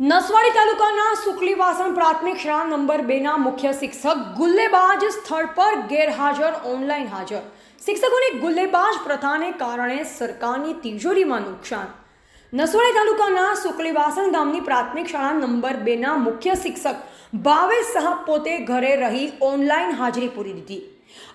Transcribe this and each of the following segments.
નસવાડી તાલુકાના સુકલીવાસણ પ્રાથમિક શાળા નંબર બેના મુખ્ય શિક્ષક ગુલ્લેબાજ સ્થળ પર ગેરહાજર ઓનલાઈન હાજર. શિક્ષકોની ગુલ્લેબાજ પ્રથાને કારણે સરકારની તિજોરીમાં નુકસાન. નસવાડી તાલુકાના સુકલીવાસણ ગામની પ્રાથમિક શાળા નંબર બેના મુખ્ય શિક્ષક ભાવેશ શાહ પોતે ઘરે રહી ઓનલાઈન હાજરી પૂરી દીધી.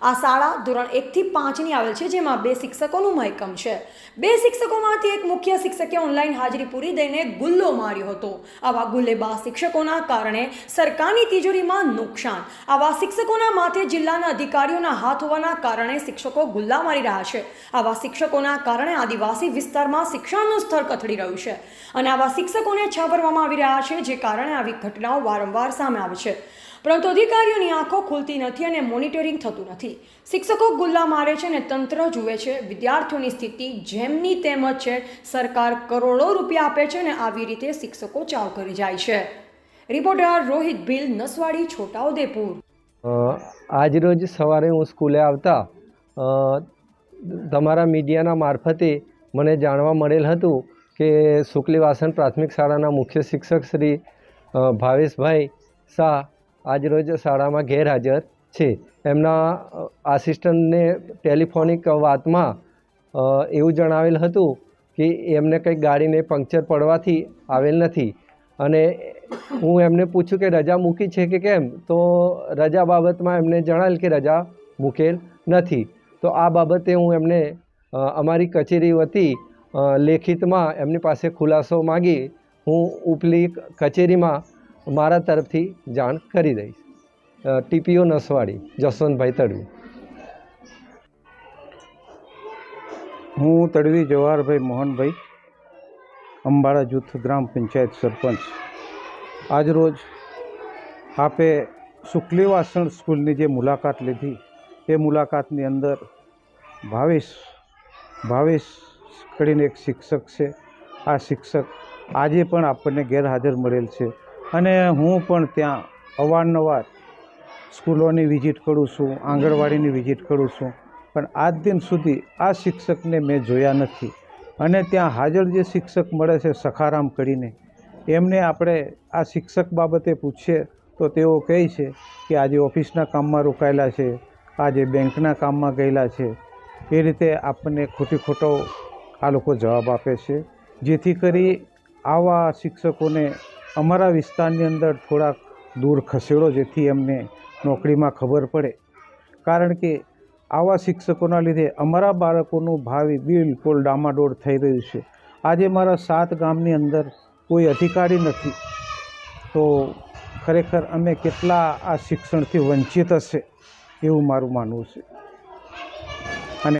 આ શાળા ધોરણ એકથી પાંચની આવેલ છે, જેમાં બે શિક્ષકોનું મહેકમ છે. બે શિક્ષકોમાંથી એક મુખ્ય શિક્ષકે ઓનલાઈન હાજરી પૂરી દઈને ગુલ્લો માર્યો હતો. આવા ગુલ્લેબા શિક્ષકોના કારણે સરકારની તિજોરીમાં નુકસાન. આવા શિક્ષકોના માથે જિલ્લાના અધિકારીઓના હાથ હોવાના કારણે શિક્ષકો ગુલ્લા મારી રહ્યા છે. આવા શિક્ષકોના કારણે આદિવાસી વિસ્તારમાં શિક્ષણનું સ્તર કથળી રહ્યું છે અને આવા શિક્ષકોને છાપરવામાં આવી રહ્યા છે, જે કારણે આવી ઘટનાઓ વારંવાર સામે આવે છે. પરંતુ અધિકારીઓની આંખો ખુલતી નથી અને મોનિટરિંગ થતું નથી. શિક્ષકો ગુલ્લા મારે છે અને તંત્ર જુએ છે. વિદ્યાર્થીઓની સ્થિતિ જેમની તેમ જ છે. સરકાર કરોડો રૂપિયા આપે છે અને આવી રીતે શિક્ષકો ચાવ કરી જાય છે. રિપોર્ટર રોહિત ભીલ, નસવાડી, છોટાઉદેપુર. આજરોજ સવારે હું સ્કૂલે આવતા તમારા મીડિયાના મારફતે મને જાણવા મળેલ હતું કે શુક્લીવાસન પ્રાથમિક શાળાના મુખ્ય શિક્ષક શ્રી ભાવેશભાઈ શાહ આજરોજ શાળામાં ગેરહાજર છે. એમના આસિસ્ટન્ટને ટેલિફોનિક વાતમાં એવું જણાવેલ હતું કે એમને કંઈક ગાડીને પંક્ચર પડવાથી આવેલ નથી. અને હું એમને પૂછ્યું કે રજા મૂકી છે કે કેમ? તો રજા બાબતમાં એમને જણાવેલ કે રજા મૂકેલ નથી. તો આ બાબતે હું એમને અમારી કચેરી વતી લેખિતમાં એમની પાસે ખુલાસો માગી હું ઉપલી કચેરીમાં મારા તરફથી જાણ કરી દઈશ. ટીપીઓ નસવાડી, જસવંતભાઈ તડવી. હું તડવી જવાહરભાઈ મોહનભાઈ, અંબાળા જૂથ ગ્રામ પંચાયત સરપંચ. આજરોજ આપે શુક્લીવાસણ સ્કૂલની જે મુલાકાત લીધી, એ મુલાકાતની અંદર ભાવેશ ભાવેશ કરીને એક શિક્ષક છે. આ શિક્ષક આજે પણ આપણને ગેરહાજર મળેલ છે. અને હું પણ ત્યાં અવારનવાર સ્કૂલોની વિઝિટ કરું છું, આંગણવાડીની વિઝિટ કરું છું. પણ આજ દિન સુધી આ શિક્ષકને મેં જોયા નથી. અને ત્યાં હાજર જે શિક્ષક મળે છે સખારામ કરીને, એમને આપણે આ શિક્ષક બાબતે પૂછીએ તો તેઓ કહે છે કે આજે ઓફિસના કામમાં રોકાયેલા છે, આજે બેંકના કામમાં ગયેલા છે. એ રીતે આપણને ખોટી ખોટો આ લોકો જવાબ આપે છે. જેથી કરી આવા શિક્ષકોને અમારા વિસ્તારની અંદર થોડાક દૂર ખસેડો જેથી એમને નોકરીમાં ખબર પડે. કારણ કે આવા શિક્ષકોના લીધે અમારા બાળકોનું ભાવિ બિલકુલ ડામાડોળ થઈ રહ્યું છે. આજે મારા સાત ગામની અંદર કોઈ અધિકારી નથી. તો ખરેખર અમે કેટલા આ શિક્ષણથી વંચિત હશે એવું મારું માનવું છે.